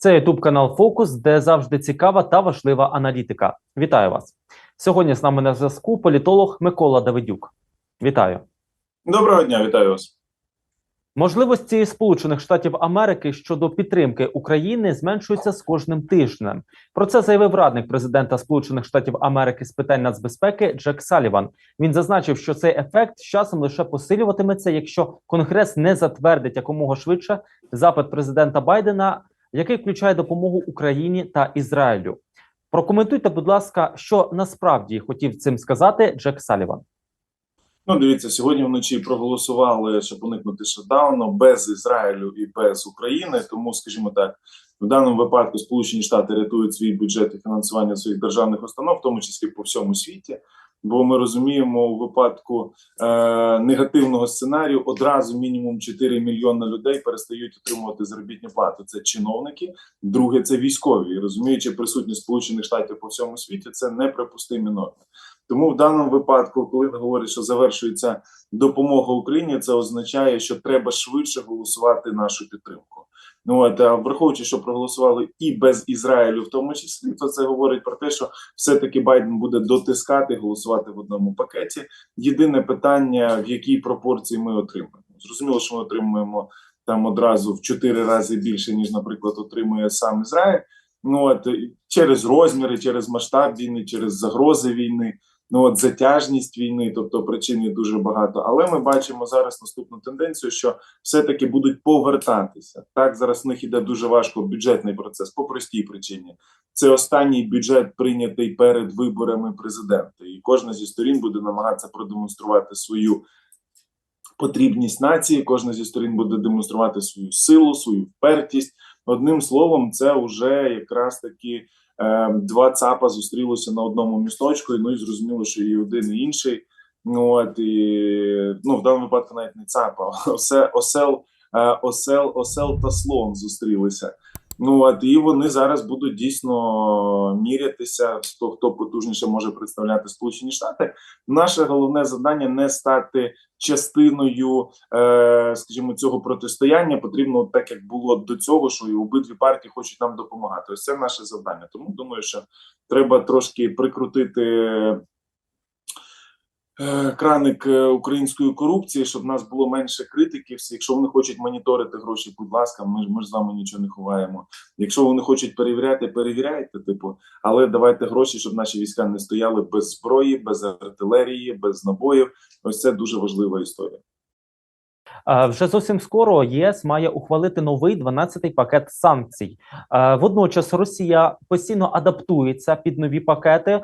Це youtube канал Фокус, де завжди цікава та важлива аналітика. Вітаю вас сьогодні. З нами на зв'язку політолог Микола Давидюк. Вітаю. Доброго дня, вітаю вас. Можливості Сполучених Штатів Америки щодо підтримки України зменшуються з кожним тижнем. Про це заявив радник президента Сполучених Штатів Америки з питань нацбезпеки Джек Саліван. Він зазначив, що цей ефект з часом лише посилюватиметься, якщо Конгрес не затвердить якомога швидше запит президента Байдена, який включає допомогу Україні та Ізраїлю. Прокоментуйте, будь ласка, що насправді хотів цим сказати Джек Саліван. Ну, дивіться, сьогодні вночі проголосували, щоб уникнути шатдауну без Ізраїлю і без України. Тому, скажімо так, в даному випадку Сполучені Штати рятують свій бюджет і фінансування своїх державних установ, в тому числі по всьому світі. Бо ми розуміємо, у випадку е, негативного сценарію одразу мінімум 4 мільйони людей перестають отримувати заробітну плату. Це чиновники, друге це військові. І Розуміючи присутність Сполучених Штатів по всьому світі, це неприпустимі норми. Тому в даному випадку, коли говорять, що завершується допомога Україні, це означає, що треба швидше голосувати нашу підтримку. Ну от враховуючи, що проголосували і без Ізраїлю, в тому числі, то це говорить про те, що все-таки Байден буде дотискати голосувати в одному пакеті. Єдине питання, в якій пропорції ми отримаємо. Зрозуміло, що ми отримуємо там одразу в чотири рази більше, ніж, наприклад, отримує сам Ізраїль. Ну от через розміри, через масштаб війни, через загрози війни. Ну от затяжність війни, тобто причин є дуже багато. Але ми бачимо зараз наступну тенденцію, що все-таки будуть повертатися. Так зараз в них іде дуже важко бюджетний процес по простій причині. Це останній бюджет прийнятий перед виборами президента, і кожна зі сторін буде намагатися продемонструвати свою потрібність нації. Кожна зі сторін буде демонструвати свою силу, свою впертість. Одним словом, це вже якраз таки. Е, два ЦАПа зустрілися на одному місточку, ну і зрозуміло, що і один, і інший. Ну от і ну в даному випадку навіть не ЦАПа, все осел, е, осел, осел та слон зустрілися. Ну от і вони зараз будуть дійсно мірятися, хто хто потужніше може представляти Сполучені Штати. Наше головне завдання не стати частиною, е, скажімо, цього протистояння. Потрібно так, як було до цього, що і обидві партії хочуть нам допомагати. Ось це наше завдання. Тому думаю, що треба трошки прикрутити. Краник української корупції, щоб в нас було менше критиків. Якщо вони хочуть моніторити гроші, будь ласка, ми ж ми ж з вами нічого не ховаємо. Якщо вони хочуть перевіряти, перевіряйте. Типу, але давайте гроші, щоб наші війська не стояли без зброї, без артилерії, без набоїв. Ось це дуже важлива історія. Вже зовсім скоро ЄС має ухвалити новий 12-й пакет санкцій. Водночас Росія постійно адаптується під нові пакети,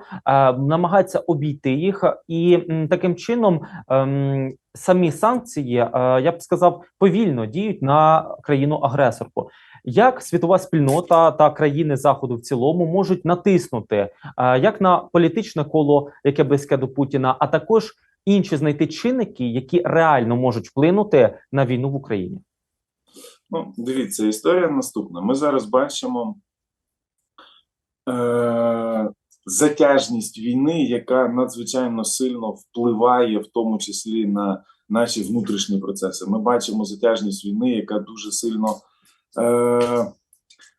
намагається обійти їх, і таким чином ем, самі санкції, я б сказав, повільно діють на країну-агресорку. Як світова спільнота та країни заходу в цілому можуть натиснути як на політичне коло, яке близьке до Путіна, а також інші знайти чинники, які реально можуть вплинути на війну в Україні? Ну, дивіться, історія наступна. Ми зараз бачимо е- затяжність війни, яка надзвичайно сильно впливає, в тому числі на наші внутрішні процеси. Ми бачимо затяжність війни, яка дуже сильно. Е-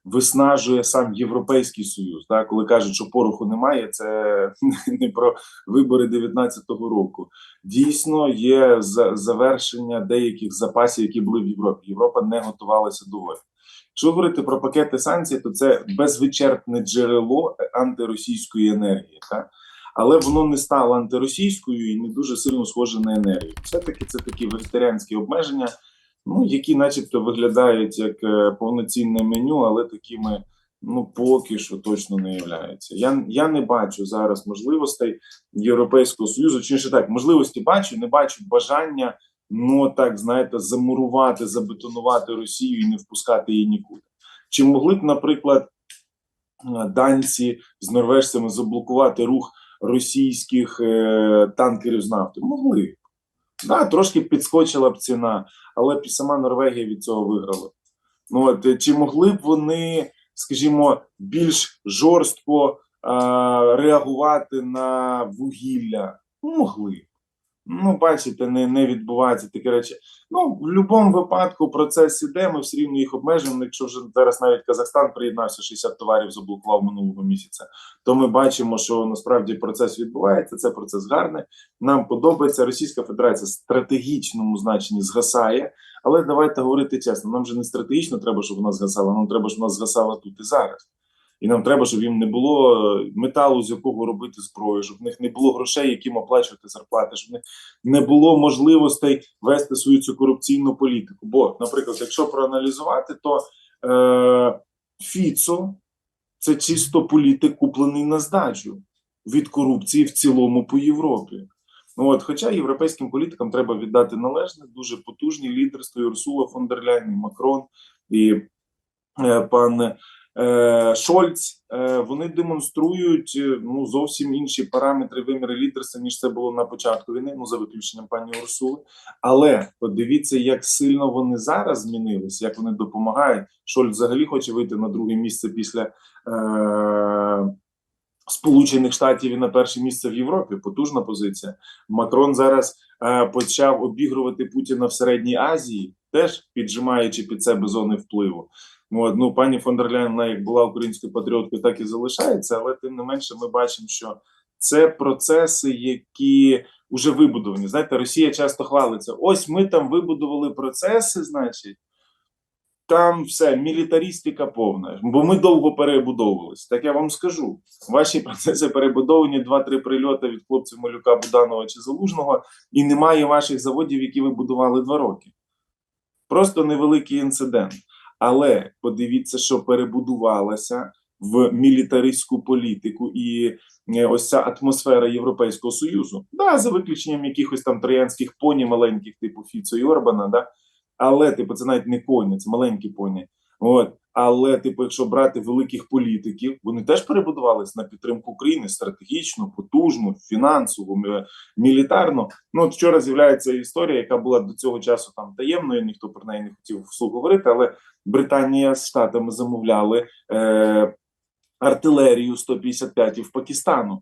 виснажує сам Європейський Союз. Так, коли кажуть, що пороху немає, це не про вибори 19-го року. Дійсно, є завершення деяких запасів, які були в Європі. Європа не готувалася до війни. Якщо говорити про пакети санкцій, то це безвичерпне джерело антиросійської енергії. Так? Але воно не стало антиросійською і не дуже сильно схоже на енергію. Все таки це такі вегетаріанські обмеження ну які, начебто, виглядають як е, повноцінне меню, але такими ну поки що точно не являються. Я я не бачу зараз можливостей Європейського союзу. Чи ще так можливості бачу, не бачу бажання. Ну так знаєте, замурувати, забетонувати Росію і не впускати її нікуди. Чи могли б, наприклад, данці з норвежцями заблокувати рух російських е, танкерів з нафти? Могли. Да, трошки підскочила б ціна, але сама Норвегія від цього виграла. Ну от чи могли б вони, скажімо, більш жорстко е реагувати на вугілля? Ну, могли. Ну, бачите, не, не відбуваються такі речі. Ну, в будь-якому випадку процес іде, ми все рівно їх обмежуємо. Якщо вже зараз навіть Казахстан приєднався, 60 товарів заблокував минулого місяця, то ми бачимо, що насправді процес відбувається. Це процес гарний. Нам подобається. Російська Федерація в стратегічному значенні згасає. Але давайте говорити чесно, нам же не стратегічно треба, щоб вона згасала, нам треба, щоб вона згасала тут і зараз. І нам треба, щоб їм не було е, металу, з якого робити зброю, щоб в них не було грошей, яким оплачувати зарплати, щоб в них не було можливостей вести свою цю корупційну політику. Бо, наприклад, якщо проаналізувати, то е, Фіцо це чисто політик, куплений на здачу від корупції в цілому по Європі. Ну от, хоча європейським політикам треба віддати належне, дуже потужні лідерство і Урсула фон дер Ляйн, і Макрон і е, пан Шольц. Е, вони демонструють е, ну зовсім інші параметри виміри лідерства, ніж це було на початку війни. Ну за виключенням пані Урсули. Але подивіться, як сильно вони зараз змінились, як вони допомагають. Шольц взагалі хоче вийти на друге місце після. Е, Сполучених Штатів і на перше місце в Європі. Потужна позиція. Макрон зараз е, почав обігрувати Путіна в Середній Азії, теж піджимаючи під себе зони впливу. Ну, от, ну пані фон дер Ляйн, вона як була українською патріоткою, так і залишається. Але тим не менше, ми бачимо, що це процеси, які вже вибудовані. Знаєте, Росія часто хвалиться. Ось ми там вибудували процеси, значить. Там все мілітаристика повна, бо ми довго перебудовувалися. Так я вам скажу: ваші процеси перебудовані 2-3 прильоти від хлопців Малюка, Буданова чи Залужного, і немає ваших заводів, які ви будували два роки. Просто невеликий інцидент. Але подивіться, що перебудувалася в мілітаристську політику і е, ось ця атмосфера Європейського Союзу. Да, за виключенням якихось там троянських поні маленьких, типу Фіцо і Орбана, да. Але, типу, це навіть не коні, це маленькі поні. От. Але, типу, якщо брати великих політиків, вони теж перебудувалися на підтримку України стратегічно, потужно, фінансово, мілітарно. Ну, от вчора з'являється історія, яка була до цього часу там таємною, ніхто про неї не хотів вслух говорити, але Британія з Штатами замовляли е, артилерію 155 в Пакистану.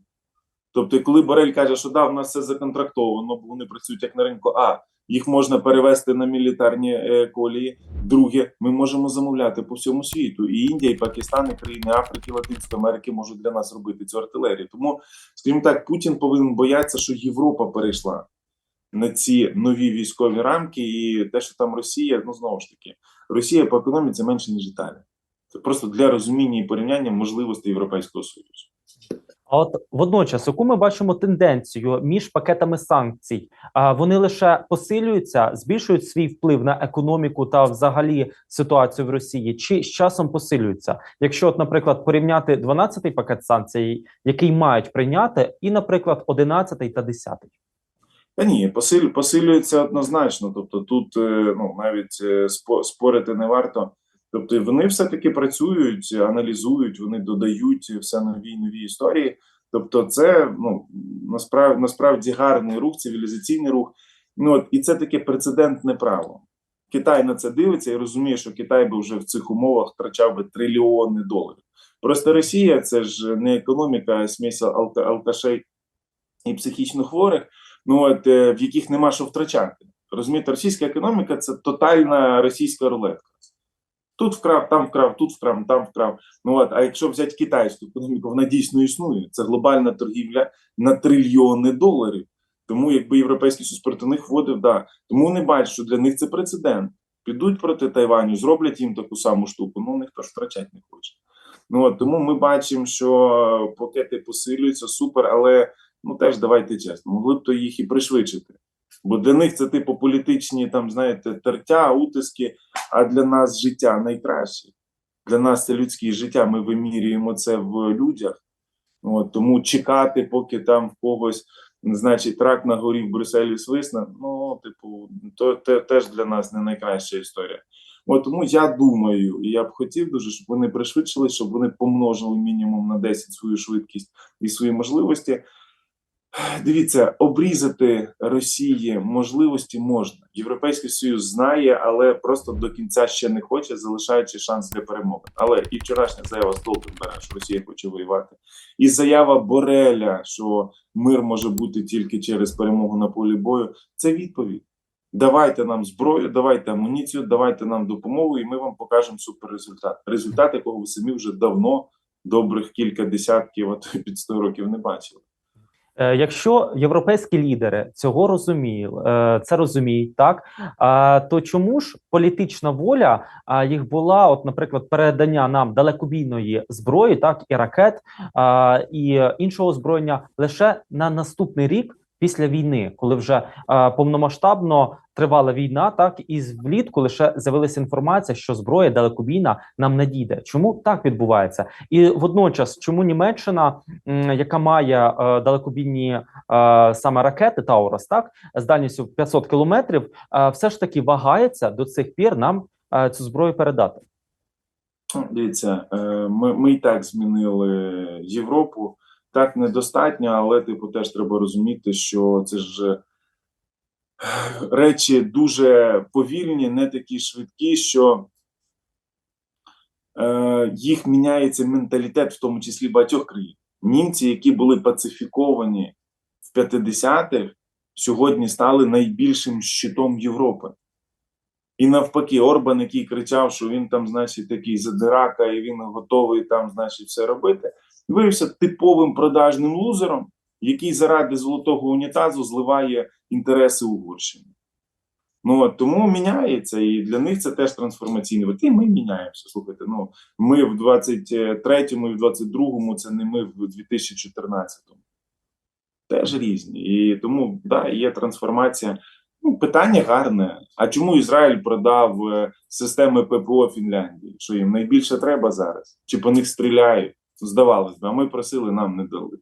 Тобто, коли Борель каже, що да, в нас все законтрактовано, бо вони працюють як на ринку, а їх можна перевести на мілітарні е, колії. Друге, ми можемо замовляти по всьому світу. І Індія, і Пакистан, і країни Африки, Латинської Америки можуть для нас робити цю артилерію. Тому, скажімо так, Путін повинен боятися, що Європа перейшла на ці нові військові рамки, і те, що там Росія, ну знову ж таки, Росія по економіці менше ніж Італія. Це просто для розуміння і порівняння можливостей Європейського Союзу. А от водночас, яку ми бачимо тенденцію між пакетами санкцій, а вони лише посилюються, збільшують свій вплив на економіку та взагалі ситуацію в Росії, чи з часом посилюються? Якщо, от, наприклад, порівняти 12-й пакет санкцій, який мають прийняти, і, наприклад, 11-й та 10-й. Та ні, посиль, посилюється однозначно. Тобто тут е, ну навіть е, спорити не варто. Тобто вони все-таки працюють, аналізують, вони додають все нові й нові історії. Тобто, це ну насправді насправді гарний рух, цивілізаційний рух. Ну от і це таке прецедентне право. Китай на це дивиться і розуміє, що Китай би вже в цих умовах втрачав би трильйони доларів. Просто Росія це ж не економіка, а сміся алка, алкашей і психічно хворих, ну от е, в яких нема що втрачати. Розумієте, російська економіка це тотальна російська рулетка. Тут вкрав, там вкрав, тут вкрав, там вкрав. Ну от, а якщо взяти китайську економіку, вона дійсно існує. Це глобальна торгівля на трильйони доларів. Тому якби європейський союз проти них вводив, да. Тому вони бачать, що для них це прецедент. Підуть проти Тайваню, зроблять їм таку саму штуку. Ну ніхто ж втрачати не хоче. Ну от тому ми бачимо, що пакети посилюються супер, але ну теж давайте чесно, могли б то їх і пришвидшити. Бо для них це типу політичні там, знаєте, тертя, утиски, а для нас життя найкраще. Для нас це людське життя. Ми вимірюємо це в людях. От, тому чекати, поки там в когось, значить, рак на горі в Брюсселі свисне, ну, типу, то те, теж для нас не найкраща історія. От тому я думаю, і я б хотів дуже, щоб вони пришвидшили, щоб вони помножили мінімум на 10 свою швидкість і свої можливості. Дивіться, обрізати Росії можливості можна. Європейський Союз знає, але просто до кінця ще не хоче, залишаючи шанс для перемоги. Але і вчорашня заява Столтенберга, що Росія хоче воювати, і заява Бореля, що мир може бути тільки через перемогу на полі бою. Це відповідь. Давайте нам зброю, давайте амуніцію, давайте нам допомогу, і ми вам покажемо суперрезультат. Результат, якого ви самі вже давно, добрих кілька десятків, а то під 100 років не бачили. Е, Якщо європейські лідери цього розуміють, е, це розуміють, так? То чому ж політична воля їх була, от, наприклад, передання нам далекобійної зброї, так і ракет і іншого озброєння лише на наступний рік після війни, коли вже а, повномасштабно тривала війна, так і влітку лише з'явилася інформація, що зброя далекобійна нам надійде. Чому так відбувається? І водночас, чому Німеччина м, яка має е, далекобійні е, саме ракети Таурос, так з дальністю 500 кілометрів, е, все ж таки вагається до цих пір нам е, цю зброю передати. Дивіться, е, ми, ми і так змінили Європу. Так недостатньо, але типу теж треба розуміти, що це ж е, речі дуже повільні, не такі швидкі, що е, їх міняється менталітет, в тому числі багатьох країн. Німці, які були пацифіковані в 50-х, сьогодні стали найбільшим щитом Європи. І навпаки, Орбан, який кричав, що він там, значить, такий задирака, і він готовий там, значить, все робити, виявився типовим продажним лузером, який заради золотого унітазу зливає інтереси Угорщини. Ну от тому міняється, і для них це теж трансформаційний вид. І ми міняємося. Слухайте, ну ми в 23-му і в 22-му, це не ми в 2014-му. Теж різні. І тому да, є трансформація. Ну, питання гарне. А чому Ізраїль продав е, системи ППО Фінляндії? Що їм найбільше треба зараз? Чи по них стріляють? Здавалось би, а ми просили, нам не дали.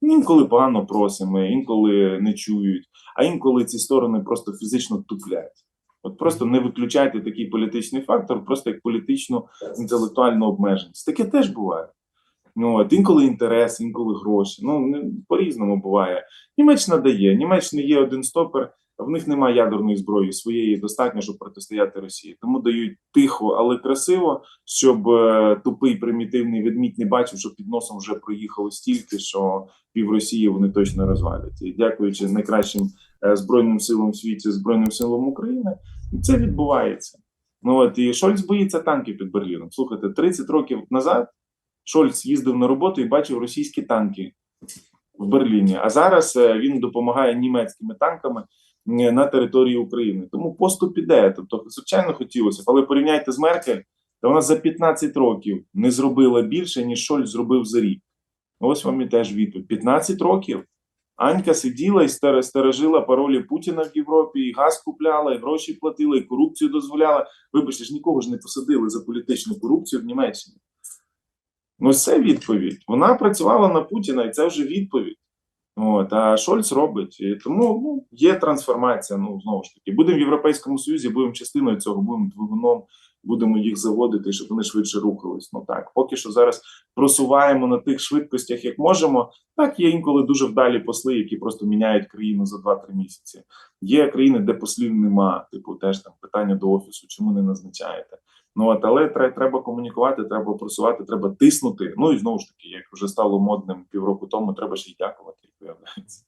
Інколи погано просимо, інколи не чують, а інколи ці сторони просто фізично туплять. От просто не виключайте такий політичний фактор, просто як політичну інтелектуальну обмеженість. Таке теж буває. Ну, от інколи інтерес, інколи гроші. Ну по-різному буває. Німеччина дає. Німеччина є один стопер, в них немає ядерної зброї, своєї достатньо, щоб протистояти Росії. Тому дають тихо, але красиво, щоб е, тупий примітивний відмідь не бачив, що під носом вже проїхало стільки, що пів Росії вони точно розвалять. І дякуючи найкращим е, збройним силам в світі, збройним силам України, це відбувається. Ну от і Шольц боїться танків під Берліном. Слухайте, 30 років назад Шольц їздив на роботу і бачив російські танки в Берліні. А зараз е, він допомагає німецькими танками на території України. Тому поступ іде. Тобто, звичайно, хотілося але порівняйте з Меркель, то вона за 15 років не зробила більше, ніж Шольц зробив за рік. Ось вам і теж відповідь. 15 років. Анька сиділа і стережила паролі Путіна в Європі, і газ купляла, і гроші платила, і корупцію дозволяла. Вибачте ж, нікого ж не посадили за політичну корупцію в Німеччині. Ну, це відповідь. Вона працювала на Путіна, і це вже відповідь. От, а Шольц робить. І тому ну, є трансформація. Ну, знову ж таки, будемо в Європейському Союзі, будемо частиною цього, будемо двигуном, будемо їх заводити, щоб вони швидше рухались. Ну так, поки що зараз просуваємо на тих швидкостях, як можемо. Так, є інколи дуже вдалі посли, які просто міняють країну за 2-3 місяці. Є країни, де послів нема. Типу, теж там питання до офісу, чому не назначаєте. Ну от, але тре- треба комунікувати, треба просувати, треба тиснути. Ну і знову ж таки, як вже стало модним півроку тому, треба ще й дякувати. як виявляється.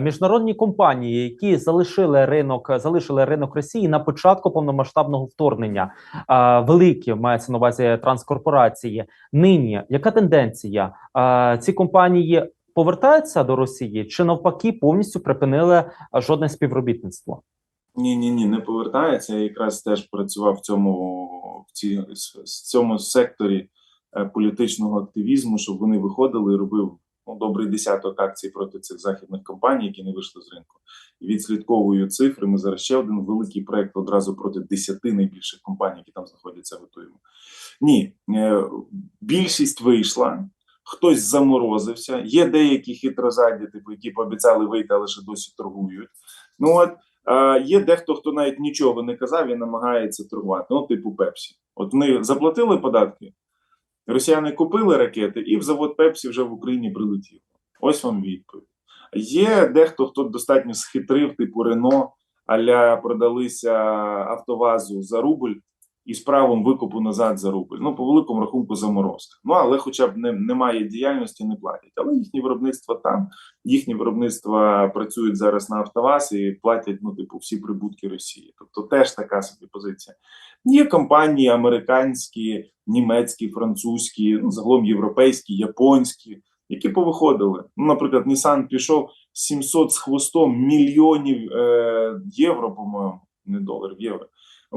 Міжнародні компанії, які залишили ринок, залишили ринок Росії на початку повномасштабного вторгнення, великі мається на увазі транскорпорації. Нині яка тенденція? Ці компанії повертаються до Росії чи навпаки повністю припинили жодне співробітництво? Ні, ні, ні, не повертається. Я якраз теж працював в цьому в ці в цьому секторі е, політичного активізму, щоб вони виходили і робив ну, добрий десяток акцій проти цих західних компаній, які не вийшли з ринку. І відслідковую цифри. Ми зараз ще один великий проект одразу проти десяти найбільших компаній, які там знаходяться, готуємо. Ні, е, більшість вийшла. Хтось заморозився, є деякі хитрозадді, типу, які пообіцяли вийти, але ще досі торгують. Ну от а, є дехто, хто навіть нічого не казав і намагається торгувати. Ну, типу Пепсі. От вони заплатили податки, росіяни купили ракети, і в завод Пепсі вже в Україні прилетіло. Ось вам відповідь. Є дехто, хто достатньо схитрив, типу Рено, аля продалися Автовазу за рубль і з правом викупу назад за рубль. Ну, по великому рахунку заморозка. Ну, але хоча б не, немає діяльності, не платять. Але їхні виробництва там, їхні виробництва працюють зараз на Автоваз і платять, ну, типу, всі прибутки Росії. Тобто теж така собі позиція. Є компанії американські, німецькі, французькі, ну, загалом європейські, японські, які повиходили. Ну, наприклад, Nissan пішов 700 з хвостом мільйонів е, євро, по-моєму, не доларів, євро.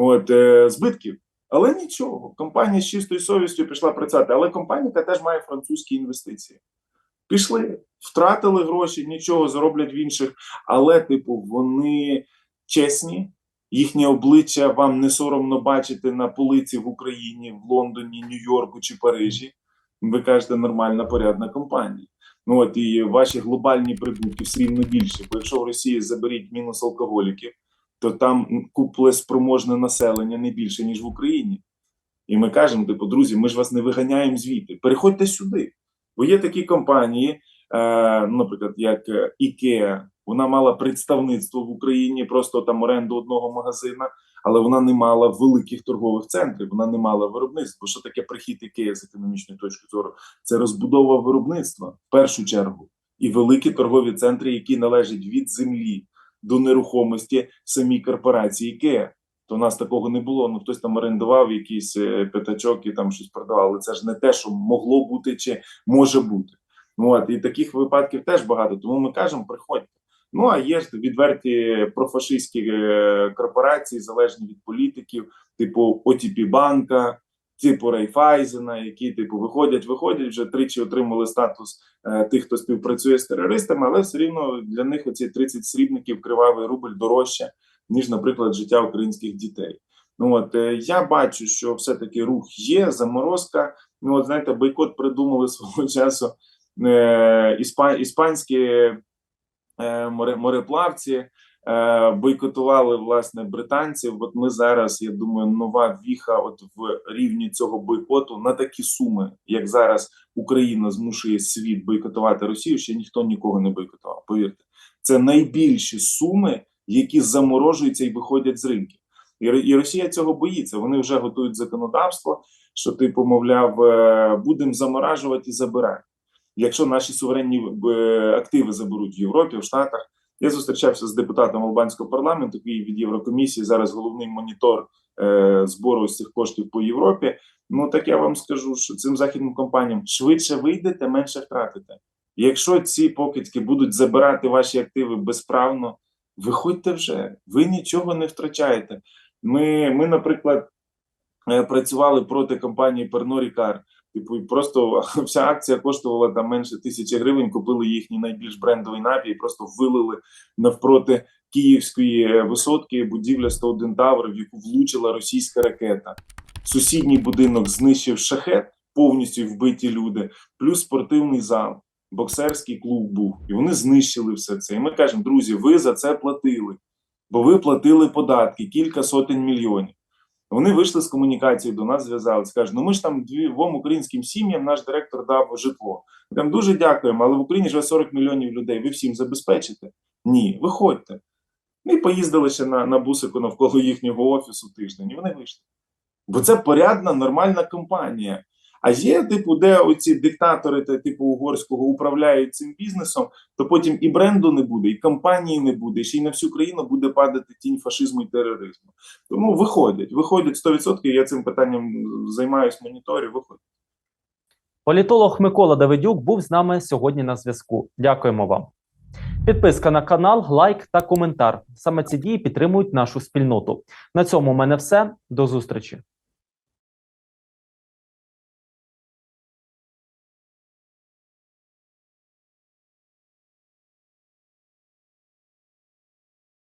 От е, збитків. Але нічого, компанія з чистою совістю пішла працювати. Але компанія теж має французькі інвестиції. Пішли, втратили гроші, нічого зароблять в інших, але, типу, вони чесні, їхнє обличчя вам не соромно бачити на полиці в Україні, в Лондоні, Нью-Йорку чи Парижі. Ви кажете, нормальна порядна компанія. Ну от і ваші глобальні прибутки все рівно більше. Бо якщо в Росії заберіть мінус алкоголіків, то там куплеспроможне населення не більше, ніж в Україні. І ми кажемо, типу, друзі, ми ж вас не виганяємо звідти. Переходьте сюди. Бо є такі компанії, е, наприклад, як е, IKEA, вона мала представництво в Україні, просто там оренду одного магазина, але вона не мала великих торгових центрів, вона не мала виробництва. Що таке прихід IKEA з економічної точки зору? Це розбудова виробництва в першу чергу, і великі торгові центри, які належать від землі до нерухомості самій корпорації IKEA. То у нас такого не було. Ну хтось там орендував якийсь е, п'ятачок і там щось продавав. Але це ж не те, що могло бути чи може бути. Ну, От і таких випадків теж багато. Тому ми кажемо, приходьте. Ну а є ж відверті профашистські е, корпорації, залежні від політиків, типу ОТП банка, типу Райфайзена, які типу виходять, виходять вже тричі отримали статус е, тих, хто співпрацює з терористами, але все рівно для них оці 30 срібників кривавий рубль дорожче, ніж, наприклад, життя українських дітей. Ну от е, я бачу, що все-таки рух є, заморозка. Ну, от знаєте, бойкот придумали свого часу е, іспа, іспанські е, море, мореплавці. Е, бойкотували власне британців. От ми зараз, я думаю, нова віха, от в рівні цього бойкоту на такі суми, як зараз Україна змушує світ бойкотувати Росію. Ще ніхто нікого не бойкотував. Повірте, це найбільші суми, які заморожуються і виходять з ринків. І, Росія цього боїться. Вони вже готують законодавство, що типу, мовляв, е, будемо заморажувати і забирати. Якщо наші суверенні е, активи заберуть в Європі, в Штатах. Я зустрічався з депутатом албанського парламенту, який від Єврокомісії зараз головний монітор е, збору з цих коштів по Європі. Ну так я вам скажу, що цим західним компаніям швидше вийдете, менше втратите. Якщо ці покидьки будуть забирати ваші активи безправно, виходьте вже, ви нічого не втрачаєте. Ми, ми наприклад, е, працювали проти компанії Ricard. Типу, просто вся акція коштувала там менше тисячі гривень. Купили їхній найбільш брендовий напій, просто вилили навпроти київської е, висотки будівля 101 Тавр, в яку влучила російська ракета. Сусідній будинок знищив шахет, повністю вбиті люди, плюс спортивний зал, боксерський клуб був. І вони знищили все це. І ми кажемо, друзі, ви за це платили, бо ви платили податки, кілька сотень мільйонів. Вони вийшли з комунікації до нас, зв'язалися. Кажуть, ну ми ж там двом українським сім'ям наш директор дав житло. Ми кажемо, дуже дякуємо, але в Україні живе 40 мільйонів людей. Ви всім забезпечите? Ні, виходьте. Ми поїздили ще на, на бусику навколо їхнього офісу тиждень, і вони вийшли. Бо це порядна, нормальна компанія. А є, типу, де оці диктатори, та, типу угорського, управляють цим бізнесом, то потім і бренду не буде, і компанії не буде, і ще й на всю країну буде падати тінь фашизму і тероризму. Тому виходять, виходять 100%, Я цим питанням займаюся, моніторю. Виходять. Політолог Микола Давидюк був з нами сьогодні на зв'язку. Дякуємо вам. Підписка на канал, лайк та коментар. Саме ці дії підтримують нашу спільноту. На цьому у мене все. До зустрічі.